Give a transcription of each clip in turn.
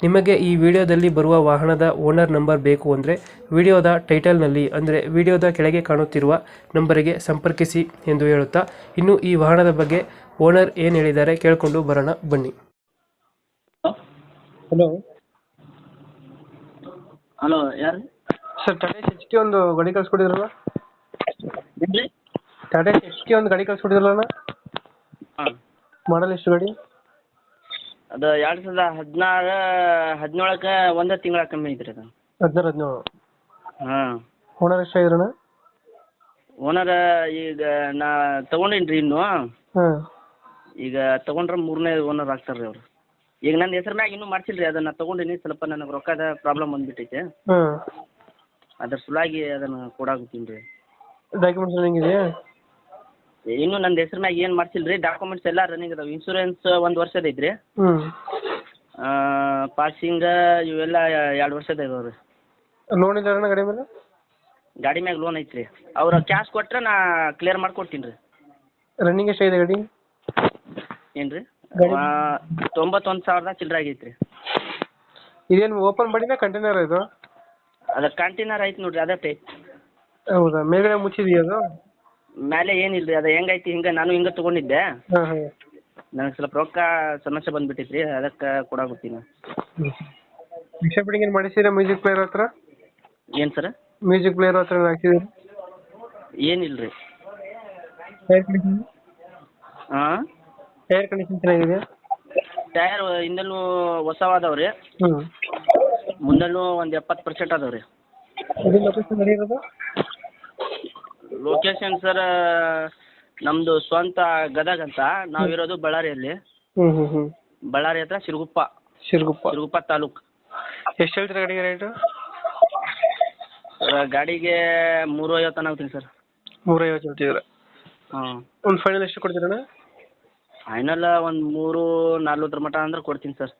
ನಿಮಗೆ ಈ ವಿಡಿಯೋದಲ್ಲಿ ಬರುವ ವಾಹನದ ಓನರ್ ನಂಬರ್ ಬೇಕು ಅಂದರೆ ವಿಡಿಯೋದ ಟೈಟಲ್ನಲ್ಲಿ ಅಂದರೆ ವಿಡಿಯೋದ ಕೆಳಗೆ ಕಾಣುತ್ತಿರುವ ನಂಬರಿಗೆ ಸಂಪರ್ಕಿಸಿ ಎಂದು ಹೇಳುತ್ತಾ ಇನ್ನು ಈ ವಾಹನದ ಬಗ್ಗೆ ಓನರ್ ಏನು ಹೇಳಿದ್ದಾರೆ ಕೇಳಿಕೊಂಡು ಬರೋಣ ಬನ್ನಿ. ಹಲೋ. ಹಲೋ ಯಾರು? ಸರ್ ಟಾಟಾ ಎಚ್ ಟಿ ಒಂದು ಗಾಡಿ ಕಳ್ಸ್ಕೊಟ್ಟಿದ್ರಲ್ಲ? ಇಡ್ಲಿ ಟಾಟಾ ಎಚ್ ಟಿ ಒಂದು ಗಾಡಿ ಕಳ್ಸ್ಕೊಟ್ಟಿದ್ರಲ್ಲ ಹಾಂ. ಮಾಡಲ್ ಎಷ್ಟು ಗಾಡಿ? ಅದು ಎರಡ್ ಸಾವಿರದ ಹದಿನಾರ ಹದಿನೇಳಕ್ಕ ಒಂದೇ ತಿಂಗಳ ಕಮ್ಮಿ ಐತ್ರಿ ಅದು. ಹದಿನಾರು ಹದಿನೇಳು. ಹಾಂ. ಓನರ್ ಎಷ್ಟಾಗಿದ್ರಣ ಓನರ್ ಈಗ ನಾ ತಗೊಂಡೇನ್ ರೀ ಇನ್ನು. ಹಾಂ. ಈಗ ತಗೊಂಡ್ರ ಮೂರನೇ ಓನರ್ ಆಗ್ತಾರೆ ರೀ ಅವರು. ಈಗ ನನ್ನ ಹೆಸ್ರು ಮ್ಯಾಗ ಇನ್ನೂ ಮಾಡ್ಸಿಲ್ರಿ ಅದನ್ನ ತಗೊಂಡೇನಿ ತೊಗೊಂಡೀನಿ ಸ್ವಲ್ಪ ನನಗೆ ರೊಕ್ಕದ ಪ್ರಾಬ್ಲಮ್ ಬಂದ್ಬಿಟ್ಟೈತೆ. ಹಾಂ. ಅದ್ರ ಸಲುವಾಗಿ ಅದನ್ನ ಕೊಡಾಕತ್ತೀನಿ ರೀ. ಡಾಕ್ಯುಮೆಂಟ್ಸ್ ಎಲ್ಲ ಹೆಂಗಿದೆಯಾ? ಇನ್ನೂ ನನ್ನ ಹೆಸ್ರು ಮ್ಯಾಗ ಏನು ಮಾಡ್ಸಿಲ್ಲ ರೀ ಡಾಕ್ಯುಮೆಂಟ್ಸ್ ಎಲ್ಲ ರನ್ನಿಂಗ್ ಅದಾವೆ. ಇನ್ಸೂರೆನ್ಸ್ ಒಂದು ವರ್ಷದ ಐತ್ರಿ. ಹ್ಞೂ ಪಾಸಿಂಗ ಇವೆಲ್ಲ ಎರಡು ವರ್ಷದ ಇದಾವೆ ರೀ ಲೋನ್ ಇಲ್ಲ ಅಣ್ಣ ಗಾಡಿ ಮೇಲೆ ಗಾಡಿ ಮ್ಯಾಗ ಲೋನ್ ಐತ್ರಿ. ಅವ್ರು ಕ್ಯಾಶ್ ಕೊಟ್ರೆ ನಾ ಕ್ಲಿಯರ್ ಮಾಡ್ಕೊಡ್ತೀನಿ ರೀ. ರನ್ನಿಂಗ್ ಎಷ್ಟಾಗಿದೆ ಗಾಡಿ? ಏನು ರೀ? ತೊಂಬತ್ತೊಂದು ಸಾವಿರದ ಚಿಲ್ಲರೆ ಆಗೈತೆ ರೀ ಇದೇನು ಓಪನ್ ಮಾಡಿನ ಕಂಟೈನರ್ ಇದು? ಅದು ಕಂಟೈನರ್ ಐತೆ ನೋಡ್ರಿ ಅದೇ ಟೈಪ್ ಹೌದಾ? ಮೇಲ್ಗಡೆ ಮುಚ್ಚಿದೆಯಾ ಅದು? ಮೇಲೆ ಏನಿಲ್ಲ ಅದ ಅದು ಹೆಂಗೈತಿ ಹಿಂಗ ನಾನು ಹಿಂಗ ತಗೊಂಡಿದ್ದೆ. ಹಾಂ ಹಾಂ. ನನಗೆ ಸ್ವಲ್ಪ ರೊಕ್ಕ ಸಮಸ್ಯೆ ಬಂದ್ಬಿಟ್ಟಿತ್ರಿ ರೀ ಅದಕ್ಕೆ ಕೊಡಾಕತ್ತೀನಿ ರಿಕ್ಷಾ ಫಿಟ್ಟಿಂಗ್ ಏನು ಮಾಡಿಸಿರ ಮ್ಯೂಸಿಕ್ ಪ್ಲೇಯರ್ ಹತ್ರ? ಏನು ಸರ್? ಮ್ಯೂಸಿಕ್ ಪ್ಲೇಯರ್ ಹತ್ರ ಹಾಕಿದ್ದೀರಿ ಏನಿಲ್ಲ ರೀ ಟೈರ್ ಕಂಡೀಷನ್? ಹಾಂ ಟೈರ್ ಕಂಡೀಷನ್ ಚೆನ್ನಾಗಿದೆ? ಟೈರ್ ಹಿಂದಲೂ ಹೊಸವಾದವು ರೀ ಹ್ಞೂ ಮುಂದಲೂ ಒಂದು ಎಪ್ಪತ್ತು ಪರ್ಸೆಂಟ್ ಅದಾವ್ರಿ. ರೀ ಇದು ಲೊಕೇಶನ್ ಇರೋದು ಲೊಕೇಶನ್ ಸರ್ ನಮ್ದು ಸ್ವಂತ ಗದಗ ಅಂತ. ನಾವಿರೋದು ಬಳ್ಳಾರಿಯಲ್ಲಿ. ಹ್ಞೂ ಹ್ಞೂ ಹ್ಞೂ ಬಳ್ಳಾರಿ ಹತ್ರ ಸಿರುಗುಪ್ಪ ಶಿರಗುಪ್ಪ. ಸಿರುಗುಪ್ಪ ತಾಲೂಕು. ಎಷ್ಟು ಹೇಳ್ತೀರಾ ಗಾಡಿಗೆ ರೇಟು ಸರ್ ಗಾಡಿಗೆ ಮೂರು ಐವತ್ತು ಅನ್ನತ್ತೀನಿ ಸರ್. ನೂರೈವತ್ತು ಹೇಳ್ತಿದ್ದೀರ? ಹಾಂ. ಒಂದು ಫೈನಲ್ ಎಷ್ಟು ಕೊಡ್ತೀರಣ್ಣ? ಫೈನಲ್ ಒಂದು ಮೂರು ನಲ್ವತ್ತರ ಮಟ್ಟ ಅಂದ್ರೆ ಕೊಡ್ತೀನಿ ಸರ್.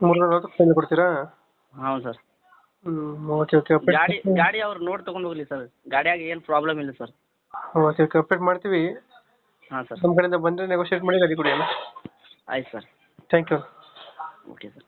ಮೂರು ನಲ್ವತ್ತು ಫೈನಲ್ ಕೊಡ್ತೀರಾ? ಹೌದು ಸರ್. ಹ್ಞೂ ಓಕೆ ಓಕೆ ಗಾಡಿ ಗಾಡಿ ಅವ್ರು ನೋಡಿ ತೊಗೊಂಡು ಹೋಗ್ಲಿ ಸರ್ ಗಾಡಿಯಾಗ ಏನು ಪ್ರಾಬ್ಲಮ್ ಇಲ್ಲ ಸರ್ ಓಕೆ ಓಕೆ ಅಪ್ಡೇಟ್ ಮಾಡ್ತೀವಿ. ಹಾಂ ಸರ್ ನಮ್ಮ ಕಡೆಯಿಂದ ಬಂದರೆ ನೆಗೋಷಿಯೇಟ್ ಮಾಡಿ ಗಾಡಿ ಕೊಡಿ ಅಣ್ಣ ಆಯ್ತು sir thank you okay sir